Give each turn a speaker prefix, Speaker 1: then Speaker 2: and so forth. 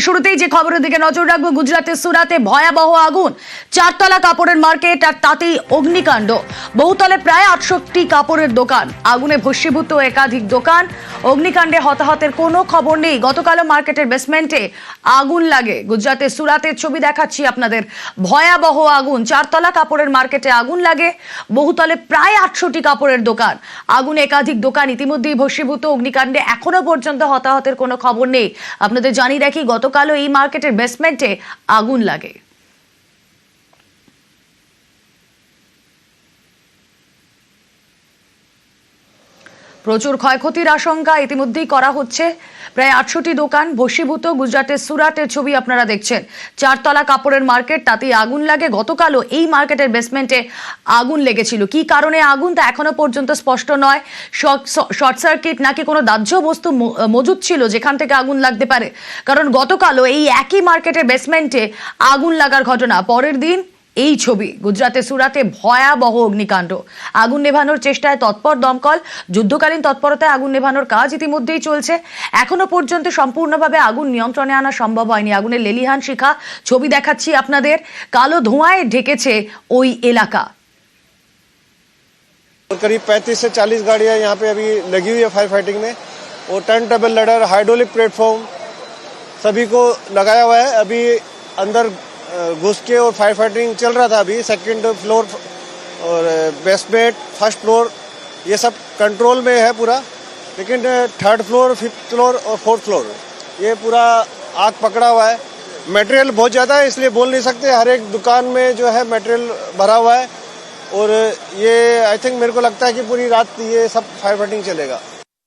Speaker 1: শুরুতেই যে খবরের দিকে নজর রাখব গুজরাটের সুরাতে ভয়াবহ আগুন। চারতলা কাপড়ের মার্কেট আর তাতেই অগ্নিকাণ্ড। বহুতলে প্রায় আটষট্টি কাপড়ের দোকান। আগুনে ভস্মীভূত একাধিক দোকান। অগ্নিকাণ্ডে হতাহতের কোনো খবর নেই। গতকালও মার্কেটের বেসমেন্টে আগুন লাগে। গুজরাটের সুরাতের ছবি দেখাচ্ছি আপনাদের। ভয়াবহ আগুন। চারতলা কাপড়ের মার্কেটে আগুন লাগে। বহুতলে প্রায় আটষট্টি কাপড়ের দোকান। আগুনে একাধিক দোকান। ইতিমধ্যেই ভস্মীভূত অগ্নিকাণ্ডে এখনও পর্যন্ত হতাহতের কোনো খবর নেই। আপনাদের জানিয়ে রাখি গতকালও এই মার্কেটের বেসমেন্টে আগুন লাগে। প্রচুর ক্ষয়ক্ষতির আশঙ্কা ইতিমধ্যেই করা হচ্ছে। প্রায় আটশোটি দোকান ভস্মীভূত গুজরাটের সুরাটের ছবি আপনারা দেখছেন। চারতলা কাপড়ের মার্কেট, তাতেই আগুন লাগে। গতকালও এই মার্কেটের বেসমেন্টে আগুন লেগেছিল। কি কারণে আগুন তা এখনও পর্যন্ত স্পষ্ট নয়। শর্ট সার্কিট নাকি কোনো দাহ্য বস্তু মজুদ ছিল যেখান থেকে আগুন লাগতে পারে? কারণ গতকালও এই একই মার্কেটের বেসমেন্টে আগুন লাগার ঘটনা। পরের দিন এই ছবি গুজরাতের সুরাতে ভয়াবহ অগ্নিকাণ্ড আগুন নেভানোর চেষ্টায় তৎপর দমকল যুদ্ধকালীন তৎপরতায় আগুন নেভানোর কাজ ইতিমধ্যেই চলছে এখনো পর্যন্ত সম্পূর্ণভাবে আগুন নিয়ন্ত্রণে আনা সম্ভব হয়নি আগুনের লেলিহান শিখা ছবি দেখাচ্ছি আপনাদের কালো ধোঁয়ায় ঢেকেছে ওই এলাকা
Speaker 2: और करीब 35 से 40 गाड़ियां यहाँ पे अभी लगी हुई है फायर फाइटिंग में और turn table ladder hydraulic platform सभी को लगाया हुआ है अभी अंदर अ, घुस के और फायर फाइटिंग चल रहा था अभी सेकंड फ्लोर और बेसमेंट फ़र्स्ट फ्लोर ये सब कंट्रोल में है पूरा, लेकिन थर्ड फ्लोर फिफ्थ फ्लोर और फोर्थ फ्लोर ये पूरा आग पकड़ा हुआ है। मटेरियल बहुत ज़्यादा है, इसलिए बोल नहीं सकते, हर एक दुकान में जो है मटेरियल भरा हुआ है, और ये आई थिंक मेरे को लगता है कि पूरी रात ये सब फायर फाइटिंग चलेगा।